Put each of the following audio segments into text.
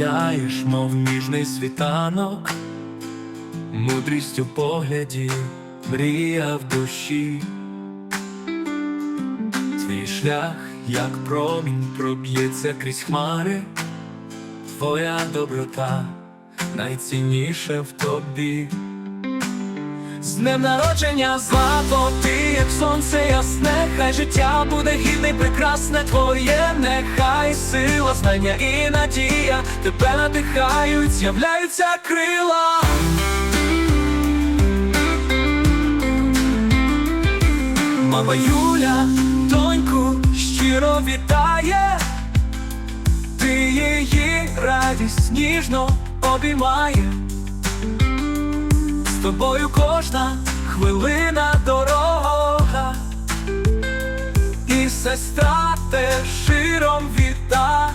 сяєш, мов ніжний світанок, мудрість у погляді, мрія в душі, твій шлях, як промінь, проб'ється крізь хмари, твоя доброта найцінніше в тобі. З днем народження злато, ти як сонце ясне, хай життя буде гідне, прекрасне твоє, нехай сила, знання і надія тебе надихають, з'являються крила. Мама Юля, доньку щиро вітає, ти її радість ніжно обіймає. Тобою кожна хвилина дорога, і сестра теж широм віта.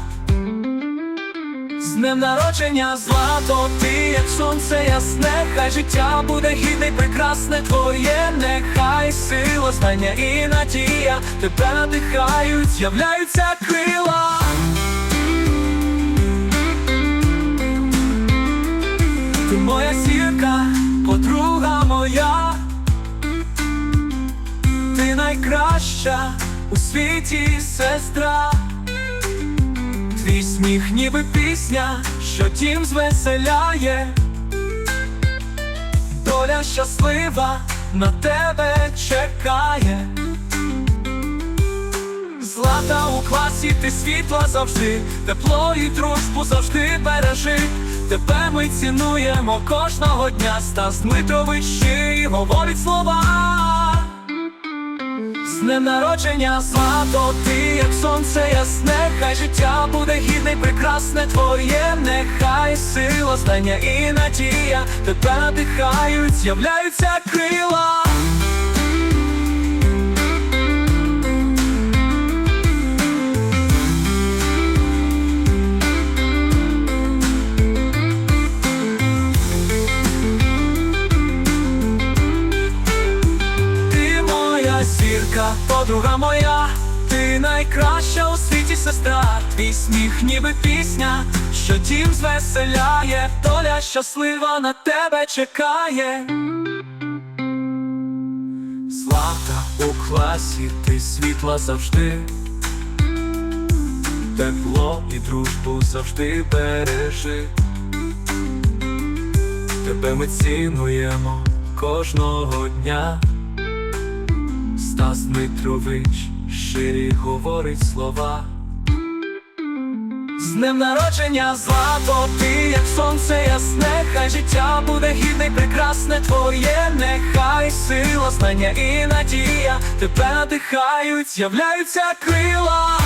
З днем народження злато, ти як сонце ясне, хай життя буде гідне й прекрасне твоє, нехай сила, знання і надія тебе надихають, з'являються крила. Ти моя зірка, найкраща у світі сестра, твій сміх, ніби пісня, що дім звеселяє, доля щаслива на тебе чекає. Злата у класі, ти світла завжди, тепло і дружбу завжди бережи. Тебе ми цінуємо кожного дня. Стас Дмитрович щирі говорить слова. Днем народження злато, ти як сонце ясне, хай життя буде гідне і прекрасне твоє, нехай сила, знання і надія тебе надихають, з'являються крила. Зірка, подруга моя, ти найкраща у світі сестра, твій сміх, ніби пісня, що дім звеселяє, доля щаслива на тебе чекає. Злата у класі, ти світла завжди, тепло і дружбу завжди бережи. Тебе ми цінуємо кожного дня. Стас Дмитрович щирі говорить слова. З днем народження злато, ти як сонце ясне, хай життя буде гідне прекрасне твоє, нехай сила, знання і надія тебе надихають, з'являються крила.